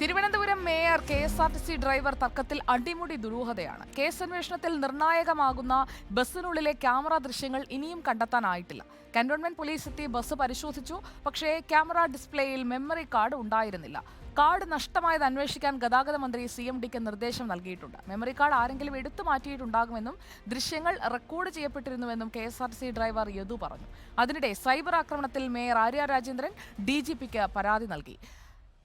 Thiruvananthapuram mayor K S R T C driver തർക്കത്തിൽ അടിമുടി ദുരൂഹതയാണ്. Case അന്വേഷണത്തിൽ നിർണായകമാകുന്ന ബസ്സിനുള്ളിലെ ക്യാമറ ദൃശ്യങ്ങൾ ഇനിയും കണ്ടെത്താനായിട്ടില്ല. കന്റോൺമെന്റ് പോലീസ് എത്തി ബസ് പരിശോധിച്ചു. പക്ഷേ ക്യാമറ ഡിസ്പ്ലേയിൽ മെമ്മറി കാർഡ് ഉണ്ടായിരുന്നില്ല. കാർഡ് നഷ്ടമായത് അന്വേഷിക്കാൻ ഗതാഗത മന്ത്രി സി എം ഡിക്ക് നിർദ്ദേശം നൽകിയിട്ടുണ്ട്. മെമ്മറി കാർഡ് ആരെങ്കിലും എടുത്തു മാറ്റിയിട്ടുണ്ടാകുമെന്നും ദൃശ്യങ്ങൾ record ചെയ്യപ്പെട്ടിരുന്നുവെന്നും K S R C driver Yadu പറഞ്ഞു. അതിനിടെ സൈബർ ആക്രമണത്തിൽ mayor Arya Rajendran D G പിക്ക് പരാതി നൽകി.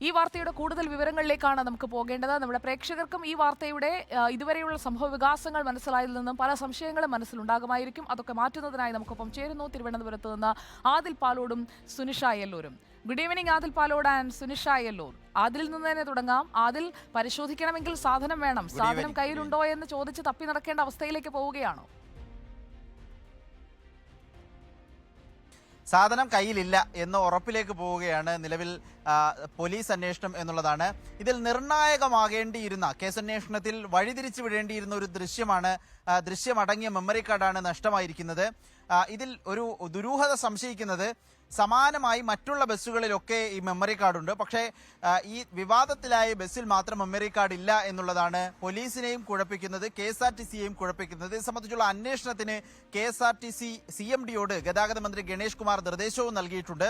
ഈ വാർത്തയുടെ കൂടുതൽ വിവരങ്ങളിലേക്കാണ് നമുക്ക് പോകേണ്ടത്. നമ്മുടെ പ്രേക്ഷകർക്കും ഈ വാർത്തയുടെ ഇതുവരെയുള്ള സംഭവ വികാസങ്ങൾ മനസ്സിലായതിൽ നിന്നും പല സംശയങ്ങളും മനസ്സിലുണ്ടാകുമായിരിക്കും. അതൊക്കെ മാറ്റുന്നതിനായി നമുക്കൊപ്പം ചേരുന്നു തിരുവനന്തപുരത്ത് നിന്ന് ആദിൽ പാലോടും Sunisha യെല്ലൂരും good evening Adil Palode and Sunisha Yellur Adil നിന്ന് തന്നെ തുടങ്ങാം. ആദിൽ പരിശോധിക്കണമെങ്കിൽ സാധനം വേണം. സാധനം കയ്യിലുണ്ടോ എന്ന് ചോദിച്ച് തപ്പി നടക്കേണ്ട അവസ്ഥയിലേക്ക് പോവുകയാണോ? സാധനം കയ്യിലില്ല എന്ന് ഉറപ്പിലേക്ക് പോവുകയാണ് നിലവിൽ പോലീസ് അന്വേഷണം എന്നുള്ളതാണ്. ഇതിൽ നിർണായകമാകേണ്ടിയിരുന്ന കേസന്വേഷണത്തിൽ വഴിതിരിച്ചു വിടേണ്ടിയിരുന്ന ഒരു ദൃശ്യമാണ് ദൃശ്യമടങ്ങിയ മെമ്മറി കാർഡാണ് നഷ്ടമായിരിക്കുന്നത്. ഇതിൽ ഒരു ദുരൂഹത സംശയിക്കുന്നത് സമാനമായി മറ്റുള്ള ബസ്സുകളിലൊക്കെ ഈ മെമ്മറി കാർഡുണ്ട് പക്ഷേ ഈ വിവാദത്തിലായ ബസ്സിൽ മാത്രം മെമ്മറി കാർഡ് ഇല്ല എന്നുള്ളതാണ് പോലീസിനെയും കുഴപ്പിക്കുന്നത് കെ എസ് ആർ ടി സിയെയും കുഴപ്പിക്കുന്നത്. ഇത് സംബന്ധിച്ചുള്ള അന്വേഷണത്തിന് K S R T C C M ഡിയോട് ഗതാഗത മന്ത്രി ഗണേഷ് കുമാർ നിർദ്ദേശവും നൽകിയിട്ടുണ്ട്.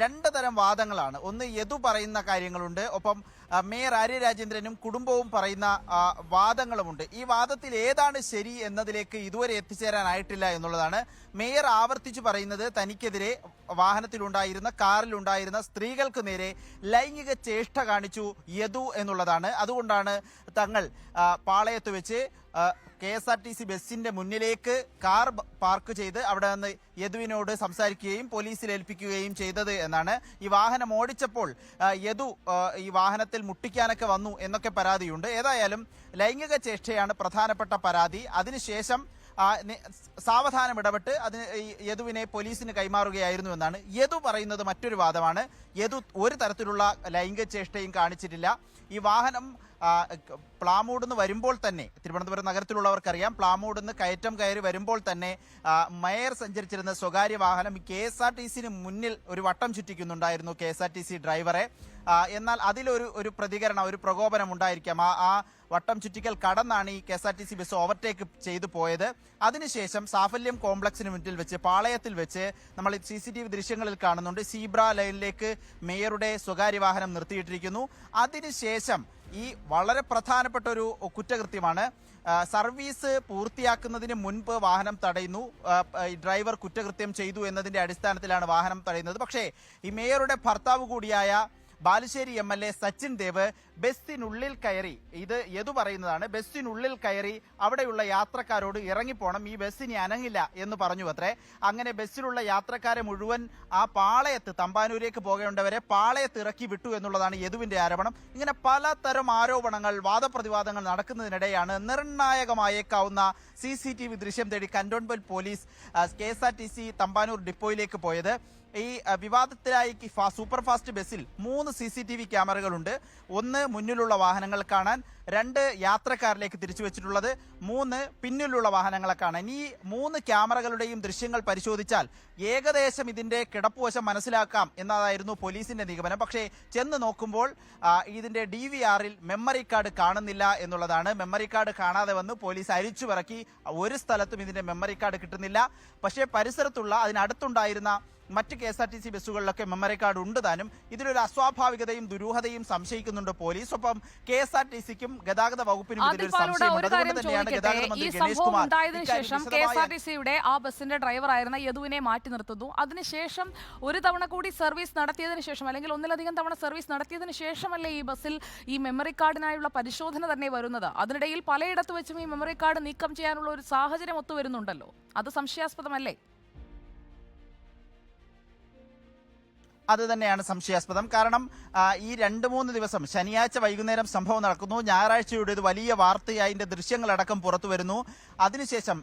രണ്ട് തരം വാദങ്ങളാണ്. ഒന്ന് യദു പറയുന്ന കാര്യങ്ങളുണ്ട്. ഒപ്പം മേയർ ആര്യ രാജേന്ദ്രനും കുടുംബവും പറയുന്ന വാദങ്ങളുമുണ്ട്. ഈ വാദത്തിൽ ഏതാണ് ശരി എന്നതിലേക്ക് ഇതുവരെ എത്തിച്ചേരാനായിട്ടില്ല എന്നുള്ളതാണ് മേയർ ആവർത്തിച്ചു പറയുന്നത്. തനിക്കെതിരെ വാഹനത്തിലുണ്ടായിരുന്ന കാറിലുണ്ടായിരുന്ന സ്ത്രീകൾക്ക് നേരെ ലൈംഗിക ചേഷ്ട കാണിച്ചു യദു എന്നുള്ളതാണ്. അതുകൊണ്ടാണ് തങ്ങൾ പാളയത്ത് വെച്ച് K S R T C ബസിന്റെ മുന്നിലേക്ക് കാർ പാർക്ക് ചെയ്ത് അവിടെ നിന്ന് യദുവിനോട് സംസാരിക്കുകയും പോലീസിൽ ഏൽപ്പിക്കുകയും ചെയ്തത് എന്നാണ്. ഈ വാഹനം ഓടിച്ചപ്പോൾ യദു ഈ വാഹനത്തിൽ മുട്ടിക്കാനൊക്കെ വന്നു എന്നൊക്കെ പരാതിയുണ്ട്. ഏതായാലും ലൈംഗിക ചേഷ്ടയാണ് പ്രധാനപ്പെട്ട പരാതി. അതിനുശേഷം സാവധാനം ഇടപെട്ട് അതിന് യദുവിനെ പോലീസിന് കൈമാറുകയായിരുന്നു എന്നാണ്. യദു പറയുന്നത് മറ്റൊരു വാദമാണ്. യദു ഒരു തരത്തിലുള്ള ലൈംഗിക ചേഷ്ടയും കാണിച്ചിട്ടില്ല. ഈ വാഹനം പ്ലാമൂടുന്ന് വരുമ്പോൾ തന്നെ തിരുവനന്തപുരം നഗരത്തിലുള്ളവർക്കറിയാം പ്ലാമൂട് നിന്ന് കയറ്റം കയറി വരുമ്പോൾ തന്നെ മയർ സഞ്ചരിച്ചിരുന്ന സ്വകാര്യ വാഹനം കെ എസ് ആർ ടി സിന് മുന്നിൽ ഒരു വട്ടം ചുറ്റിക്കുന്നുണ്ടായിരുന്നു K S R T C ഡ്രൈവറെ. എന്നാൽ അതിലൊരു ഒരു പ്രതികരണം ഒരു പ്രകോപനം ഉണ്ടായിരിക്കാം. ആ ആ വട്ടം ചുറ്റിക്കൽ കടന്നാണ് ഈ K S R T C bus overtake ചെയ്തു പോയത്. അതിനുശേഷം സാഫല്യം കോംപ്ലക്സിന് മുന്നിൽ വെച്ച് പാളയത്തിൽ വെച്ച് നമ്മൾ സി സി ടി വി ദൃശ്യങ്ങളിൽ കാണുന്നുണ്ട്. സീബ്ര ലൈനിലേക്ക് മേയറുടെ സ്വകാര്യ വാഹനം നിർത്തിയിട്ടിരിക്കുന്നു. അതിനുശേഷം ഈ വളരെ പ്രധാനപ്പെട്ട ഒരു കുറ്റകൃത്യമാണ് സർവീസ് പൂർത്തിയാക്കുന്നതിന് മുൻപ് വാഹനം തടയുന്നു. ഡ്രൈവർ കുറ്റകൃത്യം ചെയ്തു എന്നതിന്റെ അടിസ്ഥാനത്തിലാണ് വാഹനം തടയുന്നത്. പക്ഷേ ഈ മേയറുടെ ഭർത്താവ് കൂടിയായ ബാലുശ്ശേരി എം സച്ചിൻ ദേവ് ബസ്സിനുള്ളിൽ കയറി ഇത് എതു പറയുന്നതാണ് ബസ്സിനുള്ളിൽ കയറി അവിടെയുള്ള യാത്രക്കാരോട് ഇറങ്ങിപ്പോണം ഈ ബസ് ഇനി അനങ്ങില്ല എന്ന് പറഞ്ഞു അത്രേ. അങ്ങനെ ബസ്സിലുള്ള യാത്രക്കാരെ മുഴുവൻ ആ പാളയത്ത് തമ്പാനൂരേക്ക് പോകേണ്ടവരെ പാളയത്ത് ഇറക്കി വിട്ടു എന്നുള്ളതാണ് യദുവിന്റെ ആരോപണം. ഇങ്ങനെ പലതരം ആരോപണങ്ങൾ വാദപ്രതിവാദങ്ങൾ നടക്കുന്നതിനിടെയാണ് നിർണായകമായേക്കാവുന്ന സി സി ടി വി ദൃശ്യം തേടി cantonment police K S R T C Thampanoor ഡിപ്പോയിലേക്ക് പോയത്. ഈ വിവാദത്തിലായി സൂപ്പർ ഫാസ്റ്റ് ബസ്സിൽ മൂന്ന് സി സി ടി വി ക്യാമറകളുണ്ട്. ഒന്ന് മുന്നിലുള്ള വാഹനങ്ങൾ കാണാൻ രണ്ട് യാത്രക്കാരിലേക്ക് തിരിച്ചു വെച്ചിട്ടുള്ളത്. മൂന്ന് പിന്നിലുള്ള വാഹനങ്ങളെ കാണാൻ. ഈ മൂന്ന് ക്യാമറകളുടെയും ദൃശ്യങ്ങൾ പരിശോധിച്ചാൽ ഏകദേശം ഇതിന്റെ കിടപ്പുവശം മനസ്സിലാക്കാം എന്നതായിരുന്നു പോലീസിന്റെ നിഗമനം. പക്ഷേ ചെന്ന് നോക്കുമ്പോൾ ഇതിന്റെ ഡി വി ആറിൽ മെമ്മറി കാർഡ് കാണുന്നില്ല എന്നുള്ളതാണ്. മെമ്മറി കാർഡ് കാണാതെ വന്ന് പോലീസ് അരിച്ചു പിറക്കി ഒരു സ്ഥലത്തും ഇതിന്റെ മെമ്മറി കാർഡ് കിട്ടുന്നില്ല. പക്ഷേ പരിസരത്തുള്ള അതിനടുത്തുണ്ടായിരുന്ന മറ്റ് K S R T C ബസ്സുകളിലൊക്കെ memory card ഉണ്ട് താനും. ഇതിലൊരു അസ്വാഭാവികതയും ദുരൂഹതയും സംശയിക്കുന്നുണ്ട് പോലീസ്. ഒപ്പം കെ എസ് ആർ ടി സിക്കും ഗതാഗത വകുപ്പിനും ഇതിലൊരു സംശയമുണ്ട്. അതുകൊണ്ട് തന്നെയാണ് ഗതാഗത മന്ത്രി ഗണേഷ് കുമാർ ആ ബസ്സിന്റെ ഡ്രൈവറായിരുന്ന യദുവിനെ മാറ്റി നിർത്തുന്നു. അതിനുശേഷം ഒരു തവണ കൂടി സർവീസ് നടത്തിയതിനു ശേഷം അല്ലെങ്കിൽ ഒന്നിലധികം തവണ സർവീസ് നടത്തിയതിനു ശേഷമല്ലേ ഈ ബസ്സിൽ ഈ മെമ്മറി കാർഡിനായുള്ള പരിശോധന തന്നെ വരുന്നത്? അതിനിടയിൽ പലയിടത്ത് വെച്ചും ഈ മെമ്മറി കാർഡ് നീക്കം ചെയ്യാനുള്ള ഒരു സാഹചര്യം ഒത്തുവരുന്നുണ്ടല്ലോ അത് സംശയാസ്പദമല്ലേ? അത് തന്നെയാണ് സംശയാസ്പദം. കാരണം ഈ രണ്ട് മൂന്ന് ദിവസം ശനിയാഴ്ച വൈകുന്നേരം സംഭവം നടക്കുന്നു. ഞായറാഴ്ചയുടെ ഇത് വലിയ വാർത്തയായി അതിന്റെ ദൃശ്യങ്ങളടക്കം പുറത്തു വരുന്നു. അതിനുശേഷം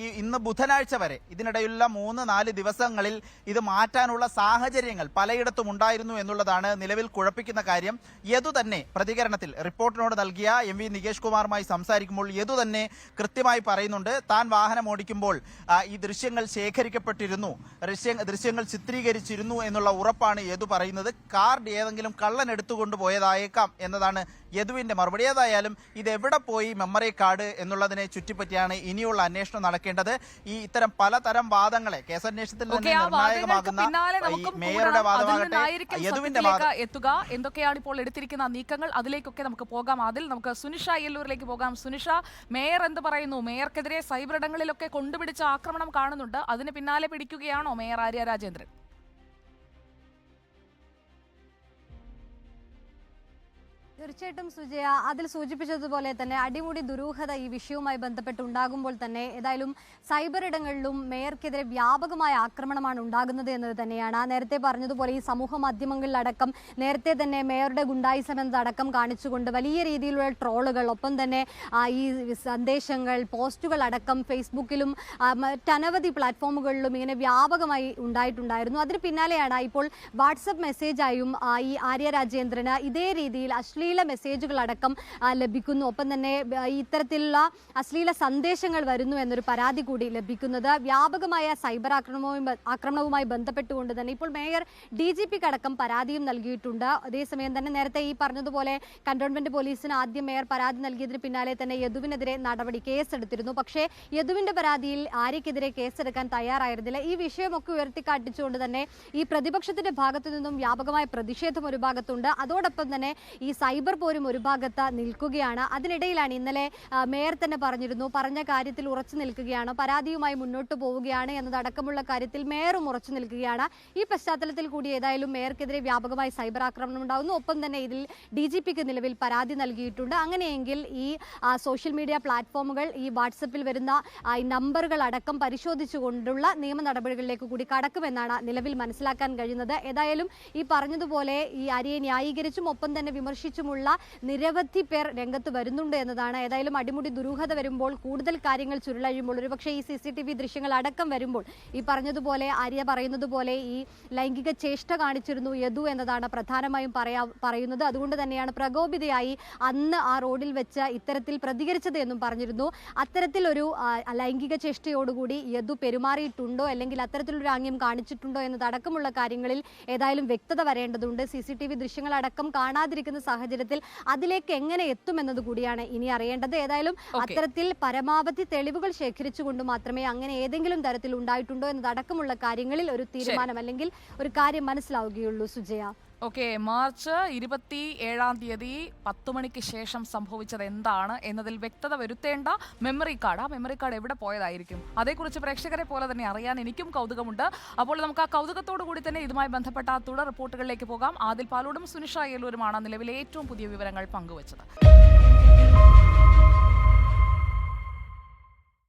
ഈ ഇന്ന് ബുധനാഴ്ച വരെ ഇതിനിടയിലുള്ള മൂന്ന് നാല് ദിവസങ്ങളിൽ ഇത് മാറ്റാനുള്ള സാഹചര്യങ്ങൾ പലയിടത്തും ഉണ്ടായിരുന്നു എന്നുള്ളതാണ് നിലവിൽ കുഴപ്പിക്കുന്ന കാര്യം. യദു തന്നെ പ്രതികരണത്തിൽ റിപ്പോർട്ടിനോട് നൽകിയ എം വി നികേഷ് കുമാറുമായി സംസാരിക്കുമ്പോൾ യദു തന്നെ കൃത്യമായി പറയുന്നുണ്ട്. താൻ വാഹനം ഓടിക്കുമ്പോൾ ഈ ദൃശ്യങ്ങൾ ശേഖരിക്കപ്പെട്ടിരുന്നു. ദൃശ്യങ്ങൾ ചിത്രീകരിച്ചിരുന്നു എന്നുള്ള ഉറപ്പാണ് ഉറപ്പാണ് യദു പറയുന്നത്. കാർഡ് ഏതെങ്കിലും കള്ളൻ എടുത്തുകൊണ്ട് പോയതായേക്കാം എന്നതാണ് യദുവിന്റെ മറുപടി. ഏതായാലും ഇത് എവിടെ പോയി മെമ്മറി കാർഡ് എന്നുള്ളതിനെ ചുറ്റിപ്പറ്റിയാണ് ഇനിയുള്ള അന്വേഷണം നടക്കേണ്ടത്. ഈ ഇത്തരം പലതരം വാദങ്ങളെ കേസന്വേഷണത്തിൽ നിർണായകമാകുന്ന മേയറുടെ വാദമാകട്ടെ യദുവിന്റെ എത്തുക. എന്തൊക്കെയാണ് ഇപ്പോൾ എടുത്തിരിക്കുന്ന നീക്കങ്ങൾ? അതിലേക്കൊക്കെ നമുക്ക് പോകാം. അതിൽ നമുക്ക് സുനിഷ അയ്യല്ലൂരിലേക്ക് പോകാം. സുനിഷ മേയർ എന്ത് പറയുന്നു? മേയർക്കെതിരെ സൈബർ ഇടങ്ങളിലൊക്കെ കൊണ്ടുപിടിച്ച ആക്രമണം കാണുന്നുണ്ട്. അതിന് പിന്നാലെ പിടിക്കുകയാണോ മേയർ ആര്യ രാജേന്ദ്രൻ? തീർച്ചയായിട്ടും സുജയ അതിൽ സൂചിപ്പിച്ചതുപോലെ തന്നെ അടിമുടി ദുരൂഹത ഈ വിഷയവുമായി ബന്ധപ്പെട്ട് ഉണ്ടാകുമ്പോൾ തന്നെ ഏതായാലും സൈബർ ഇടങ്ങളിലും മേയർക്കെതിരെ വ്യാപകമായ ആക്രമണമാണ് ഉണ്ടാകുന്നത് എന്നത് തന്നെയാണ്. നേരത്തെ പറഞ്ഞതുപോലെ ഈ സമൂഹ മാധ്യമങ്ങളിലടക്കം നേരത്തെ തന്നെ മേയറുടെ ഗുണ്ടായിസം എന്നതടക്കം കാണിച്ചുകൊണ്ട് വലിയ രീതിയിലുള്ള ട്രോളുകൾ ഒപ്പം തന്നെ ഈ സന്ദേശങ്ങൾ പോസ്റ്റുകൾ അടക്കം ഫേസ്ബുക്കിലും മറ്റനവധി പ്ലാറ്റ്ഫോമുകളിലും ഇങ്ങനെ വ്യാപകമായി ഉണ്ടായിട്ടുണ്ടായിരുന്നു. അതിന് പിന്നാലെയാണ് ഇപ്പോൾ വാട്സപ്പ് മെസ്സേജായും ഈ ആര്യ രാജേന്ദ്രന് ഇതേ രീതിയിൽ അശ്ലീല മെസ്സേജുകൾ അടക്കം ലഭിക്കുന്നു. ഒപ്പം തന്നെ ഇത്തരത്തിലുള്ള അശ്ലീല സന്ദേശങ്ങൾ വരുന്നു എന്നൊരു പരാതി കൂടി ലഭിക്കുന്നത്. വ്യാപകമായ സൈബർ ആക്രമണവും ആക്രമണവുമായി ബന്ധപ്പെട്ടുകൊണ്ട് തന്നെ ഇപ്പോൾ മേയർ ഡി ജി പിക്ക് അടക്കം പരാതിയും നൽകിയിട്ടുണ്ട്. അതേസമയം തന്നെ നേരത്തെ ഈ പറഞ്ഞതുപോലെ കന്റോൺമെന്റ് പോലീസിന് ആദ്യം മേയർ പരാതി നൽകിയതിന് പിന്നാലെ തന്നെ യദുവിനെതിരെ നടപടി കേസെടുത്തിരുന്നു. പക്ഷേ യദുവിന്റെ പരാതിയിൽ ആര്യക്കെതിരെ കേസെടുക്കാൻ തയ്യാറായിരുന്നില്ല. ഈ വിഷയമൊക്കെ ഉയർത്തിക്കാട്ടിച്ചുകൊണ്ട് തന്നെ ഈ പ്രതിപക്ഷത്തിന്റെ ഭാഗത്തു നിന്നും വ്യാപകമായ പ്രതിഷേധം ഒരു ഭാഗത്തുണ്ട്. അതോടൊപ്പം തന്നെ ഈ സൈബർ പോരും ഒരു ഭാഗത്ത് നിൽക്കുകയാണ്. അതിനിടയിലാണ് ഇന്നലെ മേയർ തന്നെ പറഞ്ഞിരുന്നു പറഞ്ഞ കാര്യത്തിൽ ഉറച്ചു നിൽക്കുകയാണ് പരാതിയുമായി മുന്നോട്ട് പോവുകയാണ് എന്നതടക്കമുള്ള കാര്യത്തിൽ മേയറും ഉറച്ചു നിൽക്കുകയാണ്. ഈ പശ്ചാത്തലത്തിൽ കൂടി ഏതായാലും മേയർക്കെതിരെ വ്യാപകമായി സൈബർ ആക്രമണം ഉണ്ടാകുന്നു ഒപ്പം തന്നെ ഇതിൽ ഡി ജി പിക്ക് നിലവിൽ പരാതി നൽകിയിട്ടുണ്ട്. അങ്ങനെയെങ്കിൽ ഈ സോഷ്യൽ മീഡിയ പ്ലാറ്റ്ഫോമുകൾ ഈ വാട്സപ്പിൽ വരുന്ന ഈ നമ്പറുകൾ അടക്കം പരിശോധിച്ചുകൊണ്ടുള്ള നിയമ നടപടികളിലേക്ക് കൂടി കടക്കുമെന്നാണ് നിലവിൽ മനസ്സിലാക്കാൻ കഴിയുന്നത്. ഏതായാലും ഈ പറഞ്ഞതുപോലെ ഈ അരിയെ ന്യായീകരിച്ചും ഒപ്പം തന്നെ വിമർശിച്ചുമുള്ള നിരവധി പേർ രംഗത്ത് വരുന്നുണ്ട് എന്നതാണ്. ഏതായാലും അടിമുടി ദുരൂഹത വരുമ്പോൾ കൂടുതൽ കാര്യങ്ങൾ ചുരുളഴിയുമ്പോൾ ഒരുപക്ഷെ ഈ സി സി ടി വി ദൃശ്യങ്ങൾ അടക്കം വരുമ്പോൾ ഈ പറഞ്ഞതുപോലെ ആര്യ പറയുന്നത് പോലെ ഈ ലൈംഗിക ചേഷ്ട കാണിച്ചിരുന്നു യദു എന്നതാണ് പ്രധാനമായും പറയാ പറയുന്നത്. അതുകൊണ്ട് തന്നെയാണ് പ്രകോപിതയായി അന്ന് ആ റോഡിൽ വെച്ച് ഇത്തരത്തിൽ പ്രതികരിച്ചത് എന്നും പറഞ്ഞിരുന്നു. ആ, ലൈംഗിക ചേഷ്ടയോടുകൂടി യദു പെരുമാറിയിട്ടുണ്ടോ? അല്ലെങ്കിൽ അത്തരത്തിലൊരു ആംഗ്യം കാണിച്ചിട്ടുണ്ടോ എന്നതടക്കമുള്ള കാര്യങ്ങളിൽ ഏതായാലും വ്യക്തത വരേണ്ടതുണ്ട്. സി സി ടി വി ദൃശ്യങ്ങളടക്കം കാണാതിരിക്കുന്ന സാഹചര്യത്തിൽ അതിലേക്ക് എങ്ങനെ എത്തുമെന്നത് കൂടിയാണ് ഇനി അറിയേണ്ടത്. ഏതായാലും. അത്തരത്തിൽ പരമാവധി തെളിവുകൾ ശേഖരിച്ചുകൊണ്ട് മാത്രമേ അങ്ങനെ ഏതെങ്കിലും തരത്തിൽ ഉണ്ടായിട്ടുണ്ടോ എന്നതടക്കമുള്ള കാര്യങ്ങളിൽ ഒരു തീരുമാനം അല്ലെങ്കിൽ ഒരു കാര്യം മനസ്സിലാവുകയുള്ളൂ സുജയ. ഓക്കെ മാർച്ച് ഇരുപത്തി ഏഴാം തീയതി പത്ത് മണിക്ക് ശേഷം സംഭവിച്ചത് എന്താണ് എന്നതിൽ വ്യക്തത വരുത്തേണ്ട മെമ്മറി കാർഡ് ആ മെമ്മറി കാർഡ് എവിടെ പോയതായിരിക്കും? അതേക്കുറിച്ച് പ്രേക്ഷകരെ പോലെ തന്നെ അറിയാൻ എനിക്കും കൗതുകമുണ്ട്. അപ്പോൾ നമുക്ക് ആ കൗതുകത്തോടു കൂടി തന്നെ ഇതുമായി ബന്ധപ്പെട്ട തുടർ റിപ്പോർട്ടുകളിലേക്ക് പോകാം. ആദിൽ പാലോടും സുനിഷ അയ്യലൂരുമാണ് നിലവിലെ ഏറ്റവും പുതിയ വിവരങ്ങൾ പങ്കുവച്ചത്.